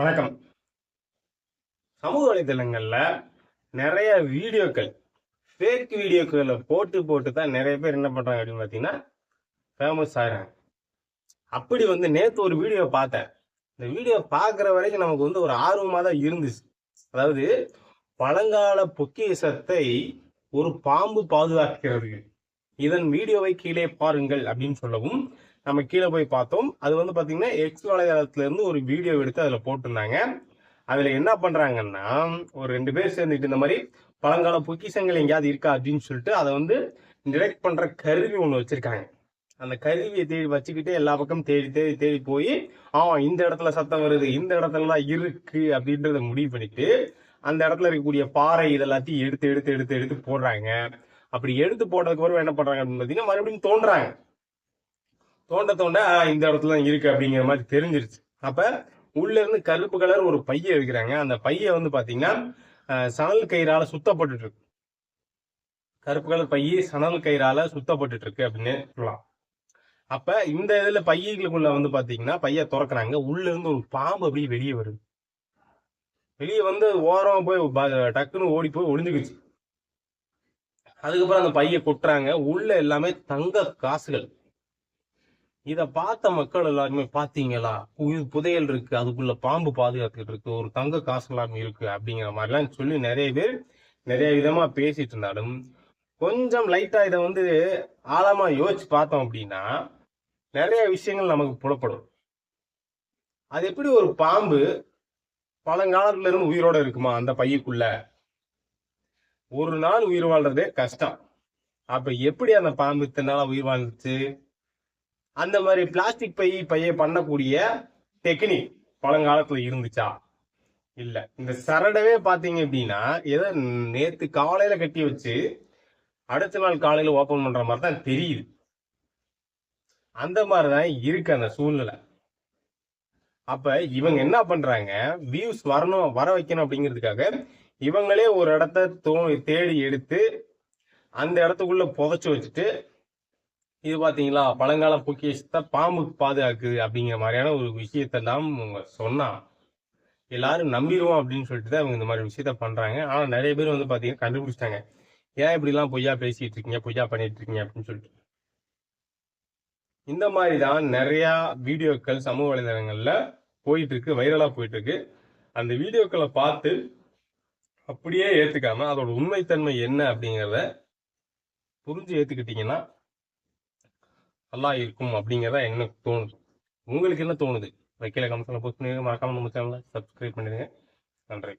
வணக்கம். சமூக வலைதளங்களில் நிறைய வீடியோக்கள் ஃபேக் வீடியோக்களை போட்டு போட்டு தான் நிறைய பேர் என்ன பண்றாங்க அப்படின்னு பார்த்தீங்கன்னா ஃபேமஸ் ஆகிறாங்க. அப்படி வந்து நேற்று ஒரு வீடியோ பார்த்தேன். இந்த வீடியோ பார்க்குற வரைக்கும் நமக்கு வந்து ஒரு ஆர்வமாக தான் இருந்துச்சு. அதாவது பழங்கால பொக்கிஷத்தை ஒரு பாம்பு பாதுகாக்கிறது இதன் வீடியோவை கீழே பாருங்கள் அப்படின்னு சொல்லவும் நம்ம கீழே போய் பார்த்தோம். அது வந்து பார்த்தீங்கன்னா எக்ஸ் வலைதளத்துல இருந்து ஒரு வீடியோ எடுத்து அதில் போட்டிருந்தாங்க. அதில் என்ன பண்ணுறாங்கன்னா ஒரு ரெண்டு பேர் சேர்ந்துட்டு இந்த மாதிரி பழங்கால பொக்கிசங்கள் எங்கேயாவது இருக்கா அப்படின்னு சொல்லிட்டு அதை வந்து டிரெக்ட் பண்ணுற கருவி ஒன்று வச்சிருக்காங்க. அந்த கருவியை தேடி வச்சுக்கிட்டு எல்லா பக்கம் தேடி தேடி தேடி போய் ஆ இந்த இடத்துல சத்தம் வருது இந்த இடத்துலலாம் இருக்கு அப்படின்றத முடிவு பண்ணிட்டு அந்த இடத்துல இருக்கக்கூடிய பாறை இதெல்லாத்தையும் எடுத்து எடுத்து எடுத்து எடுத்து போடுறாங்க. அப்படி எடுத்து போட்டதுக்கு அப்புறம் என்ன பண்றாங்க அப்படின்னு பார்த்தீங்கன்னா மறுபடியும் தோன்றாங்க தோண்ட தோண்ட இந்த இடத்துல தான் இருக்கு அப்படிங்கிற மாதிரி தெரிஞ்சிருச்சு. அப்ப உள்ள இருந்து கருப்பு கலர் ஒரு பைய வைக்கிறாங்க. அந்த பைய வந்து பாத்தீங்கன்னா சணல் கயிறால சுத்தப்பட்டு இருக்கு கருப்பு கலர் பைய சணல் கயிறால சுத்தப்பட்டு இருக்கு அப்படின்னு சொல்லலாம். அப்ப இந்த இதுல பையங்களுக்குள்ள வந்து பாத்தீங்கன்னா பைய திறக்கிறாங்க. உள்ள இருந்து ஒரு பாம்பு அப்படியே வெளியே வருது. வெளியே வந்து ஓரம் போய் ப- டக்குன்னு ஓடி போய் ஒளிஞ்சுக்குச்சு. அதுக்கப்புறம் அந்த பைய கொட்டுறாங்க. உள்ள எல்லாமே தங்க காசுகள். இதை பார்த்த மக்கள் எல்லாருமே பார்த்தீங்களா உயிர் புதையல் இருக்கு அதுக்குள்ள பாம்பு பாதுகாத்துட்டு இருக்கு ஒரு தங்க காசு எல்லாமே இருக்கு அப்படிங்கிற மாதிரிலாம் சொல்லி நிறைய பேர் நிறைய விதமா பேசிட்டு இருந்தாலும் கொஞ்சம் லைட்டா இதை வந்து ஆழமா யோசிச்சு பார்த்தோம் அப்படின்னா நிறைய விஷயங்கள் நமக்கு புலப்படும். அது எப்படி ஒரு பாம்பு பழங்காலத்துல இருந்து உயிரோட இருக்குமா அந்த பையக்குள்ள? ஒரு நாள் உயிர் வாழ்றதே கஷ்டம். அப்ப எப்படி அந்த பாம்பு இத்தனை நாளா உயிர் வாழ்ந்துச்சு? அந்த மாதிரி பிளாஸ்டிக் பை பையை பண்ணக்கூடிய டெக்னிக் பழங்காலத்துல இருந்துச்சா? இல்ல. இந்த சரடவே பாத்தீங்க அப்படின்னா ஏதோ நேத்து காலையில கட்டி வச்சு அடுத்த நாள் காலையில ஓபன் பண்ற மாதிரி தான் தெரியுது. அந்த மாதிரிதான் இருக்கு அந்த சூழ்நிலை. அப்ப இவங்க என்ன பண்றாங்க? வியூஸ் வரணும் வர வைக்கணும் அப்படிங்கிறதுக்காக இவங்களே ஒரு இடத்த தோ தேடி எடுத்து அந்த இடத்துக்குள்ள புதைச்சு வச்சுட்டு இது பாத்தீங்களா? பழங்கால பொக்கிஷத்தை பாம்பு பாதுகாக்குது அப்படிங்கிற மாதிரியான ஒரு விஷயத்தெல்லாம் அவங்க சொன்னா. எல்லாரும் நம்பிடுவோம் அப்படின்னு சொல்லிட்டு தான் அவங்க இந்த மாதிரி விஷயத்த பண்றாங்க. ஆனா நிறைய பேர் வந்து பாத்தீங்கன்னா கண்டுபிடிச்சிட்டாங்க. ஏன் இப்படி எல்லாம் பொய்யா பேசிட்டு இருக்கீங்க? பொய்யா பண்ணிட்டு இருக்கீங்க அப்படின்னு சொல்லிட்டு. இந்த மாதிரி தான் நிறைய வீடியோக்கள் சமூக வலைதளங்கள்ல போயிட்டு இருக்கு வைரலா போயிட்டு இருக்கு அந்த வீடியோக்களை பார்த்து அப்படியே ஏத்துக்காம அதோட உண்மைத்தன்மை என்ன அப்படிங்கிறத புரிஞ்சு ஏத்துக்கிட்டீங்கன்னா நல்லா இருக்கும் அப்படிங்கிறத எனக்கு தோணுது. உங்களுக்கு என்ன தோணுது? வைக்கல கமெண்ட்ஸில் போஸ்ட் பண்ணிடுங்க மறக்காம நம்ம சேனலை சப்ஸ்கிரைப் பண்ணிடுங்க. நன்றி.